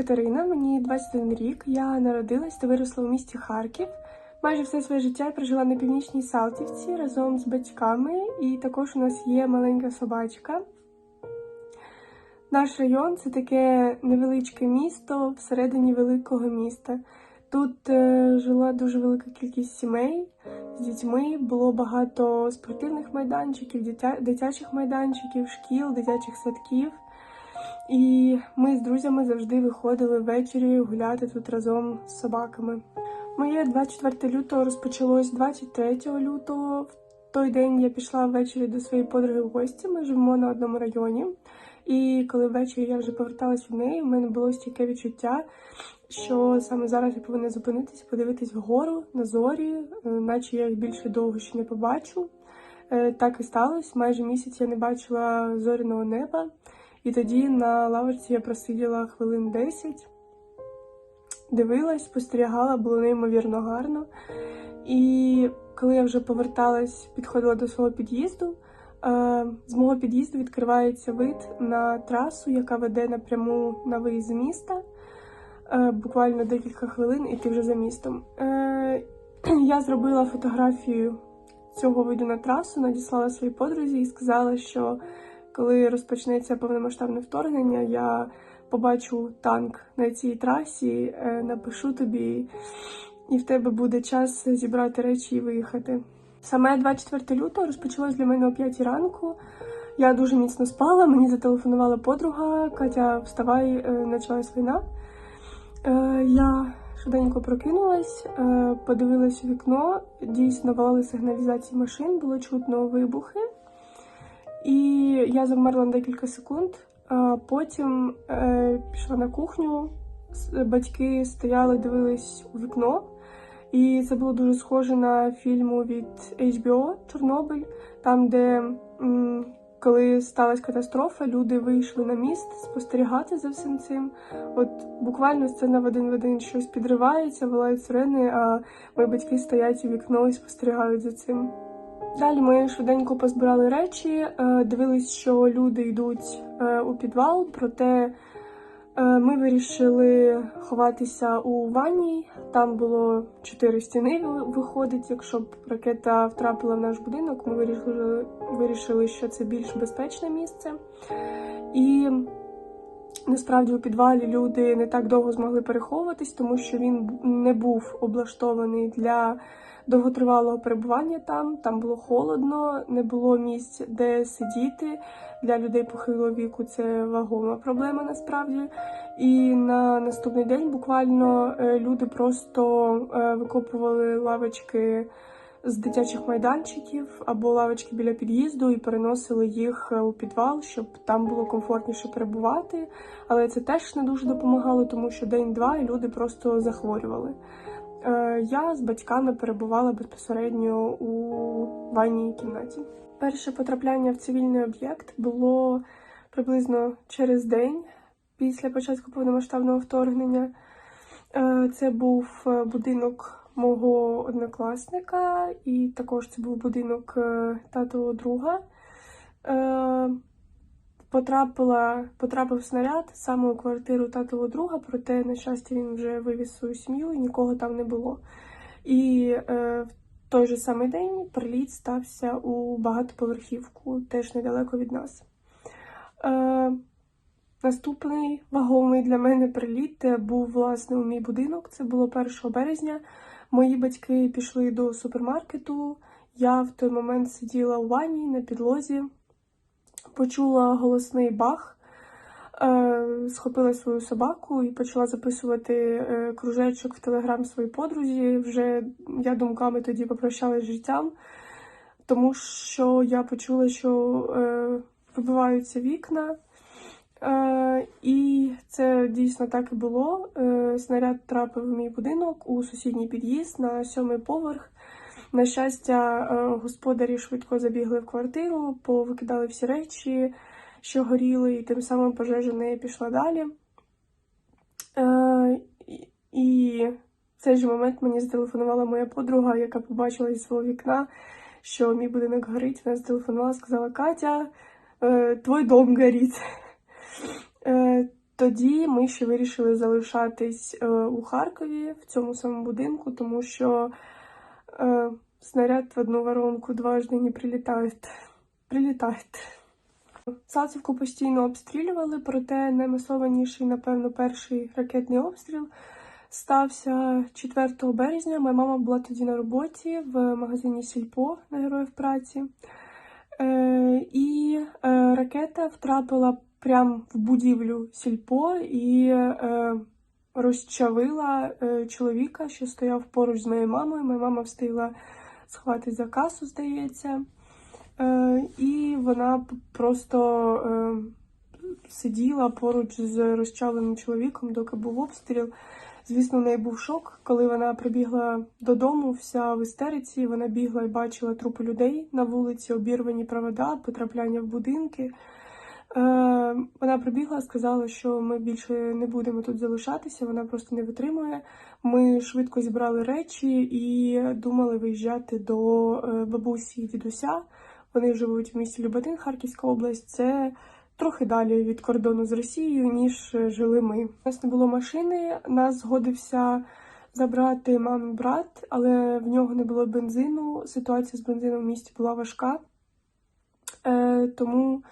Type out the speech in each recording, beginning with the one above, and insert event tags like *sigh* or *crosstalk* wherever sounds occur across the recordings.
Катерина, мені 21 рік. Я народилась та виросла у місті Харків. Майже все своє життя я прожила на північній Салтівці разом з батьками, і також у нас є маленька собачка. Наш район це таке невеличке місто всередині великого міста. Тут е, жила дуже велика кількість сімей з дітьми, було багато спортивних майданчиків, дитя, дитячих майданчиків, шкіл, дитячих садків. І ми з друзями завжди виходили ввечері гуляти тут разом з собаками. Моє 24 лютого розпочалось 23 лютого. В той день я пішла ввечері до своєї подруги в гості. Ми живемо на одному районі. І коли ввечері я вже поверталась від неї, у мене було стійке відчуття, що саме зараз я повинна зупинитись, подивитись вгору на зорі, е, наче я їх більше довго ще не побачу. Е, Так і сталося. Майже місяць я не бачила зоряного неба. І тоді на лавочці я просиділа хвилин 10, дивилась, спостерігала, було неймовірно гарно. І коли я вже поверталась, підходила до свого під'їзду, е, з мого під'їзду відкривається вид на трасу, яка веде напряму на виїзд з міста. Е, Буквально декілька хвилин, і ти вже за містом. Е, Я зробила фотографію цього виду на трасу, надіслала своїй подрузі і сказала, що коли розпочнеться повномасштабне вторгнення, я побачу танк на цій трасі, е, напишу тобі, і в тебе буде час зібрати речі і виїхати. Саме 24 лютого розпочалось для мене о 5 ранку. Я дуже міцно спала, мені зателефонувала подруга, Катя, вставай, е, почалась війна. Е, Я швиденько прокинулась, е, подивилась у вікно, дійсно валали сигналізації машин, було чутно вибухи. І я завмерла на декілька секунд. Потім е, пішла на кухню. Батьки стояли, дивились у вікно. І це було дуже схоже на фільму від HBO Чорнобиль, там, де коли сталася катастрофа, люди вийшли на міст спостерігати за всім цим. От буквально сцена в один в один щось підривається, вилають сирени, а мої батьки стоять у вікно і спостерігають за цим. Далі ми швиденько позбирали речі, е, дивились, що люди йдуть е, у підвал, проте е, ми вирішили ховатися у ванні. Там було чотири стіни, виходить. Якщо б ракета втрапила в наш будинок, ми вирішили, вирішили, що це більш безпечне місце. І насправді у підвалі люди не так довго змогли переховуватись, тому що він не був облаштований для довготривалого перебування там. Там було холодно, не було місць, де сидіти. Для людей похилого віку це вагома проблема насправді. І на наступний день буквально е, люди просто е, викопували лавочки з дитячих майданчиків або лавочки біля під'їзду і переносили їх е, у підвал, щоб там було комфортніше перебувати. Але це теж не дуже допомагало, тому що день-два і люди просто захворювали. Е, Я з батьками перебувала безпосередньо у ванній кімнаті. Перше потрапляння в цивільний об'єкт було приблизно через день після початку повномасштабного вторгнення. Е, Це був будинок мого однокласника, і також це був будинок е, татового друга. Потрапила, потрапив снаряд саме у квартиру татового друга, проте, на щастя, він вже вивіз свою сім'ю і нікого там не було. І е, в той же самий день приліт стався у багатоповерхівку, теж недалеко від нас. Е, наступний вагомий для мене приліт був власне у мій будинок. Це було 1 березня. Мої батьки пішли до супермаркету. Я в той момент сиділа у ванні на підлозі почула голосний бах, е, схопила свою собаку і почала записувати е, кружечок в телеграм своїй подрузі. Вже я думками тоді попрощалась з життям, тому що я почула, що е, вибиваються вікна. Е, і це дійсно так і було. Е, снаряд трапив в мій будинок у сусідній під'їзд на сьомий поверх. На щастя, е, господарі швидко забігли в квартиру, повикидали всі речі, що горіли, і тим самим пожежа не пішла далі. Е, і- в цей же момент мені зателефонувала моя подруга, яка побачила зі свого вікна, що мій будинок горить. Вона зателефонувала, сказала: Катя, е, твій дом горить. Тоді ми ще вирішили залишатись у Харкові в цьому самому будинку, тому що е, снаряд в одну воронку дважди не прилітає. Прилітає. Салцівку постійно обстрілювали, проте наймасованіший, напевно, перший ракетний обстріл стався 4 березня. Моя мама була тоді на роботі в магазині Сільпо на Героїв праці. Е, і е, ракета втрапила прямо в будівлю Сільпо і е, розчавила е, чоловіка, що стояв поруч з моєю мамою. Моя мама встигла сховати за касу, здається. Е, і вона просто е, сиділа поруч з розчавленим чоловіком, доки був обстріл. Звісно, в неї був шок, коли вона прибігла додому, вся в істериці. Вона бігла і бачила трупи людей на вулиці, обірвані провода, потрапляння в будинки. Е, вона прибігла, сказала, що ми більше не будемо тут залишатися, вона просто не витримує. Ми швидко зібрали речі і думали виїжджати до е, бабусі і дідуся. Вони живуть в місті Люботин, Харківська область. Це трохи далі від кордону з Росією, ніж е, жили ми. У нас не було машини, нас згодився забрати мамин брат, але в нього не було бензину. Ситуація з бензином в місті була важка. Тому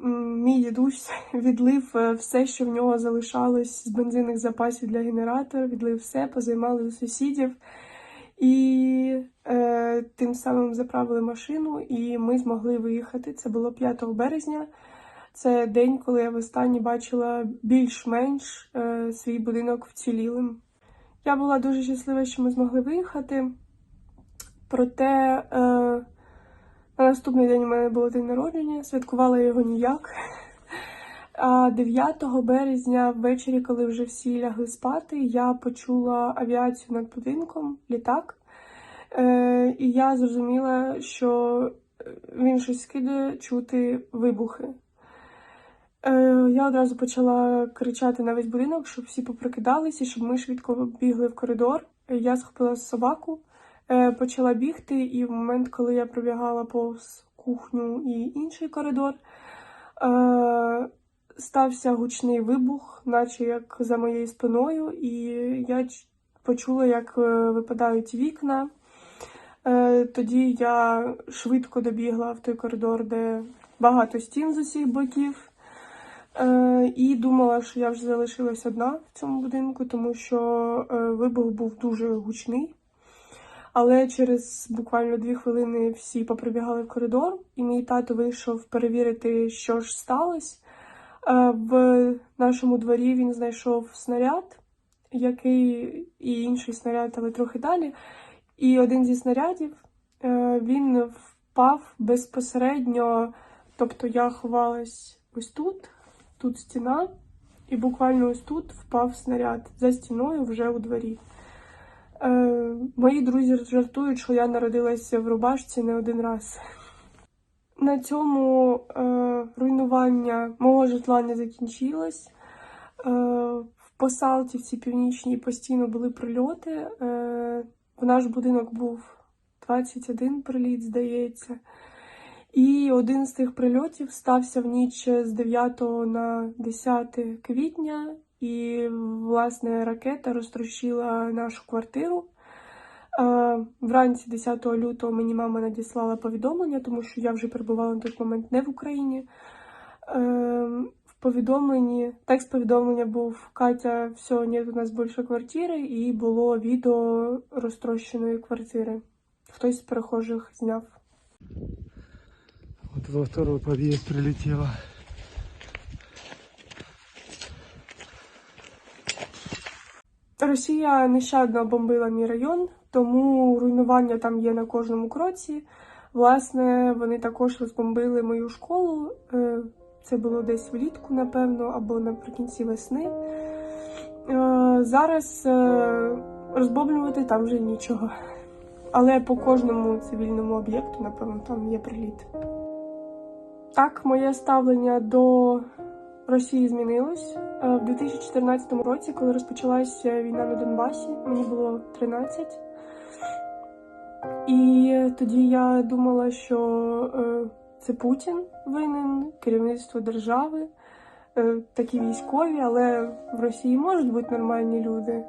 мій дідусь *laughs* відлив е, все, що в нього залишалось з бензинних запасів для генератора, відлив все, позаймали у сусідів. І е, тим самим заправили машину, і ми змогли виїхати. Це було 5 березня. Це день, коли я востаннє бачила більш-менш е, свій будинок вцілілим. Я була дуже щаслива, що ми змогли виїхати. Проте е, на наступний день у мене було день народження, святкувала його ніяк. А 9 березня ввечері, коли вже всі лягли спати, я почула авіацію над будинком, літак. Е, і я зрозуміла, що він щось скидає чути вибухи. Е, я одразу почала кричати на весь будинок, щоб всі попрокидалися, щоб ми швидко бігли в коридор. Я схопила собаку, е, почала бігти, і в момент, коли я пробігала повз кухню і інший коридор, е, стався гучний вибух, наче як за моєю спиною, і я почула, як е, випадають вікна. Е, Тоді я швидко добігла в той коридор, де багато стін з усіх боків. Е, І думала, що я вже залишилась одна в цьому будинку, тому що е, вибух був дуже гучний. Але через буквально дві хвилини всі поприбігали в коридор, і мій тато вийшов перевірити, що ж сталося. Е, В нашому дворі він знайшов снаряд, який і інший снаряд, але трохи далі. І один зі снарядів е, він впав безпосередньо. Тобто я ховалась ось тут, тут стіна, і буквально ось тут впав снаряд за стіною вже у дворі. Е, мої друзі жартують, що я народилася в рубашці не один раз. На цьому е, руйнування мого житла не закінчилось. Е, в Посалтівці північній постійно були прильоти. Е, в наш будинок був 21 приліт, здається. І один з тих прильотів стався в ніч з 9 на 10 квітня, і власне ракета розтрощила нашу квартиру. Вранці 10 лютого мені мама надіслала повідомлення, тому що я вже перебувала на той момент не в Україні. Е, В повідомленні, текст повідомлення був Катя, все, нет у нас більше квартири, і було відео розтрощеної квартири. Хтось з перехожих зняв. Вот во второй подъезд прилетело. Росія нещадно бомбила мій район, тому руйнування там є на кожному кроці. Власне, вони також розбомбили мою школу. Е, Це було десь влітку, напевно, або наприкінці весни. Е, Зараз е, розбомблювати там вже нічого. Але по кожному цивільному об'єкту, напевно, там є приліт. Так, моє ставлення до Росії змінилось. Е, В 2014 році, коли розпочалася війна на Донбасі, мені було 13. І тоді я думала, що е, це Путін винен, керівництво держави. е, такі військові, але в Росії можуть бути нормальні люди.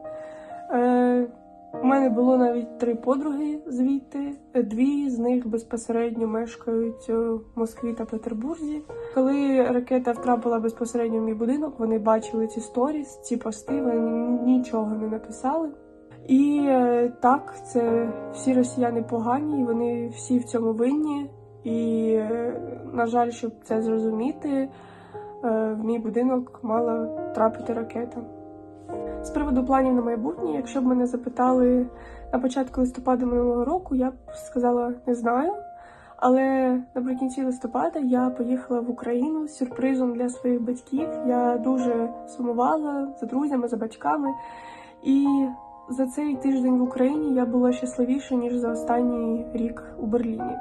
У мене було навіть три подруги звідти. Дві з них безпосередньо мешкають в Москві та Петербурзі. Коли ракета втрапила безпосередньо в мій будинок, вони бачили ці сторіс, ці пости, вони нічого не написали. І е, так, це всі росіяни погані, вони всі в цьому винні. І, е, на жаль, щоб це зрозуміти, е, в мій будинок мала трапити ракета. З приводу планів на майбутнє, якщо б мене запитали на початку листопада минулого року, я б сказала не знаю. Але наприкінці листопада я поїхала в Україну з сюрпризом для своїх батьків. Я дуже сумувала за друзями, за батьками. І за цей тиждень в Україні я була щасливіша, ніж за останній рік у Берліні.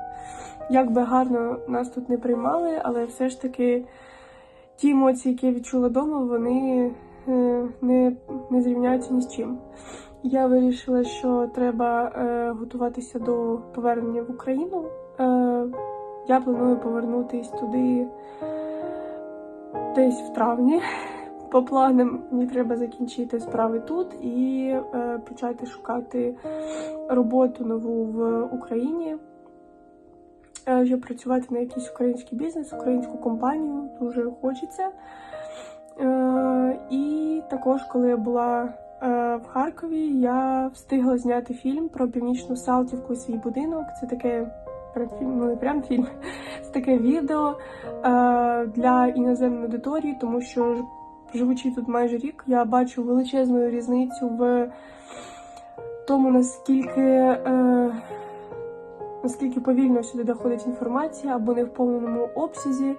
Як би гарно нас тут не приймали, але все ж таки ті емоції, які я відчула вдома, вони не, не зрівняються ні з чим. Я вирішила, що треба е, готуватися до повернення в Україну. Е, я планую повернутись туди десь в травні. По планам мені треба закінчити справи тут і е, почати шукати роботу нову в Україні, е, щоб працювати на якийсь український бізнес, українську компанію дуже хочеться. Е, і також, коли я була е, в Харкові, я встигла зняти фільм про північну Салтівку і свій будинок. Це таке ну не прям фільм, *laughs* це таке відео е, для іноземної аудиторії, тому що живучи тут майже рік, я бачу величезну різницю в тому, наскільки, наскільки повільно сюди доходить інформація або не в повному обсязі,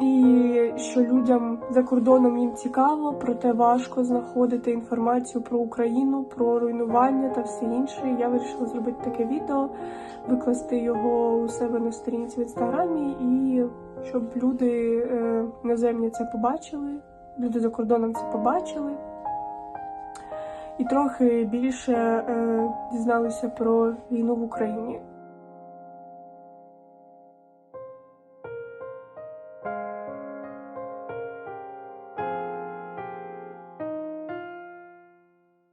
і що людям за кордоном їм цікаво, проте важко знаходити інформацію про Україну, про руйнування та все інше. Я вирішила зробити таке відео, викласти його у себе на сторінці в інстаграмі, і щоб люди е, іноземні це побачили, люди за кордоном це побачили. І трохи більше е, дізналися про війну в Україні.